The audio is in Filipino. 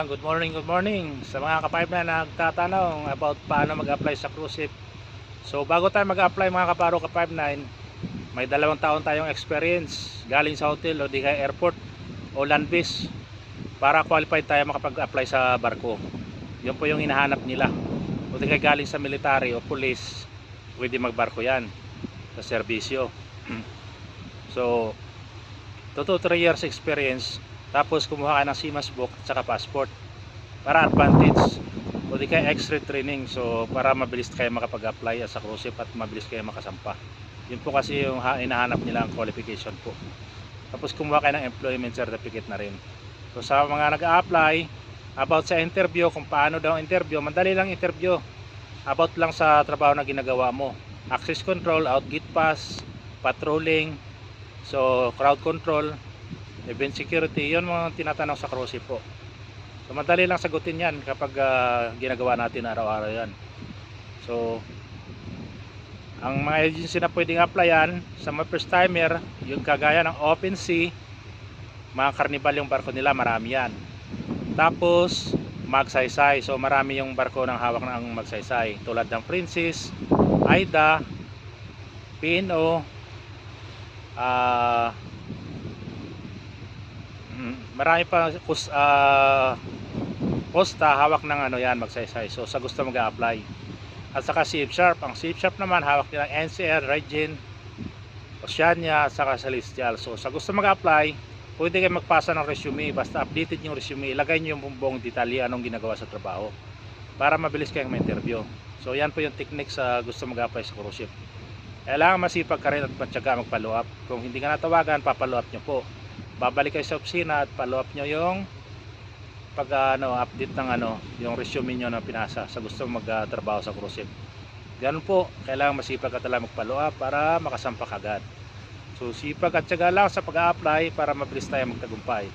Good morning, good morning sa mga kapipe na nagtatanong about paano mag-apply sa cruise ship. So bago tayo mag-apply mga kaparo ka-59, may dalawang taon tayong experience galing sa hotel o di kaya airport o land base para qualified tayo makapag-apply sa barko. Yun po yung hinahanap nila. O di kaya galing sa military o police, pwede magbarko yan sa serbisyo. so, 2 to 3 years experience tapos kumuha ka ng SIMAS book at saka passport para advantage. O di kaya x-ray training. So para mabilis kayo makapag-apply sa cruise ship at mabilis kayo makasampa. Yun po kasi yung ha- hinahanap nila ang qualification po. Tapos kumuha kayo ng employment certificate na rin. So sa mga nag-a-apply about sa interview kung paano daw interview madali lang interview. About lang sa trabaho na ginagawa mo. Access control, out gate pass patrolling so crowd control event security, yun mga tinatanong sa ship po. So madali lang sagutin yan kapag ah, ginagawa natin araw-araw yan. So ang mga agency na pwedeng applyan sa mga first timer, yung kagaya ng Open Sea, mga carnival yung barko nila, marami yan. Tapos magsaysay, so marami yung barko ng hawak ng magsaysay tulad ng Princess, Aida, P&O, ah Mm, marami pa kus, ah, posta hawak ng ano yan magsaysay. So sa gusto mag-apply at saka Safe Sharp. Ang Safe Sharp naman hawak nilang NCR, Regin Oceania at saka Celestial. So sa gusto mag-apply pwede kayo magpasa ng resume. Basta updated yung resume. Ilagay nyo yung buong detalye anong ginagawa sa trabaho. Para mabilis kayong ma-interview. So yan po yung technique sa gusto mag-apply sa cruise ship. Kailangan masipag ka rin at matyaga mag-follow up kung hindi ka natawagan papalo up nyo po babalik kayo sa opisina at follow up nyo yung pag ano, update ng ano, yung resume nyo na pinasa sa gusto magtrabaho sa cruise ship. Ganun po, kailangan masipag ka talaga mag-follow up para makasampak agad. So sipag at syaga lang sa pag-apply para mabilis tayo magtagumpay.